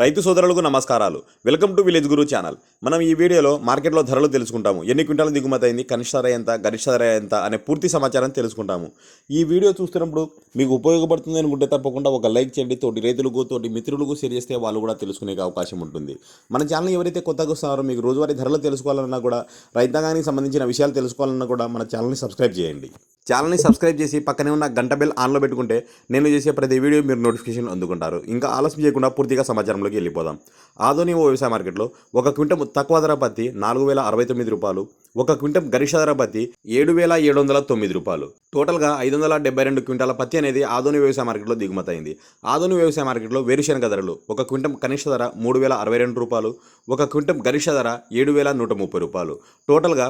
రైతు సోదరులకు నమస్కారాలు. Welcome to village guru channel. మనం ఈ వీడియోలో మార్కెట్లో ధరలు తెలుసుకుంటాము. ఎన్ని క్వింటాలు దిగుమతి అయింది కనిష్ట ధర ఎంత గరిష్ట ధర ఎంత అనే పూర్తి సమాచారం తెలుసుకుంటాము. ఈ వీడియో చూస్తున్నప్పుడు మీకు ఉపయోగపడుతుంది అనుకుంటే తప్పకుండా ఒక లైక్ చేయండి. తోటి రైతులకు తోటి మిత్రులకు షేర్ చేస్తే వాళ్ళు కూడా తెలుసుకునే అవకాశం ఉంటుంది. మన ఛానల్ ఎవరైతే కొత్తగా వస్తున్నారో మీకు రోజువారీ ధరలు తెలుసుకోవాలన్నా కూడా రైతాంగానికి సంబంధించిన విషయాలు తెలుసుకోవాలన్నా కూడా మన ఛానల్ని సబ్స్క్రైబ్ చేయండి. ఛానల్ని సబ్స్క్రైబ్ చేసి పక్కనే ఉన్న గంట బెల్ ఆన్లో పెట్టుకుంటే నేను చేసే ప్రతి వీడియో మీరు నోటిఫికేషన్ అందుకుంటారు. ఇంకా ఆలస్యం చేయకుండా పూర్తిగా సమాచారంలోకి వెళ్ళిపోదాం. ఆధునిక వ్యవసాయ మార్కెట్లో ఒక క్వింటం తక్కువ ధర పత్తి నాలుగు వేల అరవై తొమ్మిది రూపాయలు ఒక క్వింటం గరిష్ట ధర పత్తి ఏడు వేల ఏడు వందల తొమ్మిది రూపాయలు. టోటల్గా ఐదు వందల డెబ్బై రెండు క్వింటాల పత్తి అనేది ఆధునిక వ్యవసాయ మార్కెట్లో దిగుమతి ఆధుని ఆధునిక వ్యవసాయ మార్కెట్లో వేరుశనగ ధరలు ఒక క్వింటం కనిష్ట ధర మూడు వేల అరవై రెండు రూపాయలు ఒక క్వింటం గరిష్ట ధర ఏడు వేల నూట ముప్పై రూపాయలు. టోటల్గా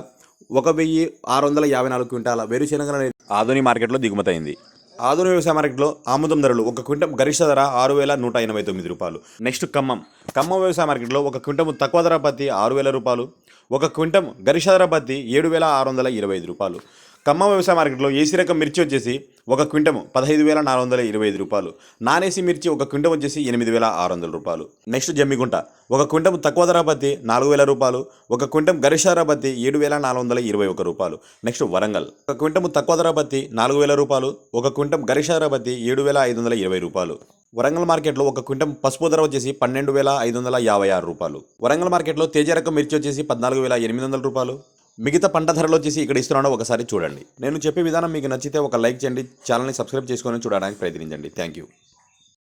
ఒక వెయ్యి ఆరు వందల యాభై నాలుగు క్వింటాల వేరుశనగ అనేది ఆధునిక మార్కెట్లో దిగుమతి అయింది ఆధునిక వ్యవసాయ మార్కెట్లో ఆముదం ధరలు ఒక క్వింటం గరిష్ట ధర ఆరు వేల నూట ఎనభై తొమ్మిది రూపాయలు. నెక్స్ట్ ఖమ్మం. ఖమ్మం వ్యవసాయ మార్కెట్లో ఒక క్వింటం తక్కువ ధర పత్తి ఆరు వేల రూపాయలు. ఒక క్వింటం గరిష్ట ధర పత్తి ఏడు వేల ఆరు వందల ఇరవై ఐదు రూపాయలు. ఖమ్మం వ్యవసాయ మార్కెట్లో ఏసీ రకం మిర్చి వచ్చేసి ఒక క్వింటం పదహైదు వేల నాలుగు వందల ఇరవై ఐదు రూపాయలు. నానేసి మిర్చి ఒక క్వింటం వచ్చేసి ఎనిమిది వేల ఆరు వందల రూపాయలు. నెక్స్ట్ జమ్మిగుంట ఒక క్వింటం తక్కువ ధర పత్తి నాలుగు వేల రూపాయలు. ఒక క్వింటం గరిష్ట ధర పత్తి ఏడు వేల నాలుగు వందల ఇరవై ఒక రూపాయలు. నెక్స్ట్ వరంగల్. ఒక క్వింటం తక్కువ ధర పత్తి నాలుగు వేల రూపాయలు. ఒక క్వింటం గరిష్ట ధర పత్తి ఏడు వేల ఐదు వందల ఇరవై రూపాయలు. వరంగల్ మార్కెట్లో ఒక క్వింటం పసుపు ధర వచ్చేసి పన్నెండు వేల ఐదు వందల యాభై ఆరు రూపాయలు. వరంగల్ మార్కెట్లో తేజ రకం మిర్చి వచ్చేసి పద్నాలుగు వేల ఎనిమిది వందల రూపాయలు. మిగతా పంట ధరలు వచ్చేసి ఇక్కడ ఇస్తున్నాడో ఒకసారి చూడండి. నేను చెప్పే విధానం మీకు నచ్చితే ఒక లైక్ చేయండి ఛానల్ని సబ్స్క్రైబ్ చేసుకొని చూడడానికి ప్రయత్నించండి. Thank you.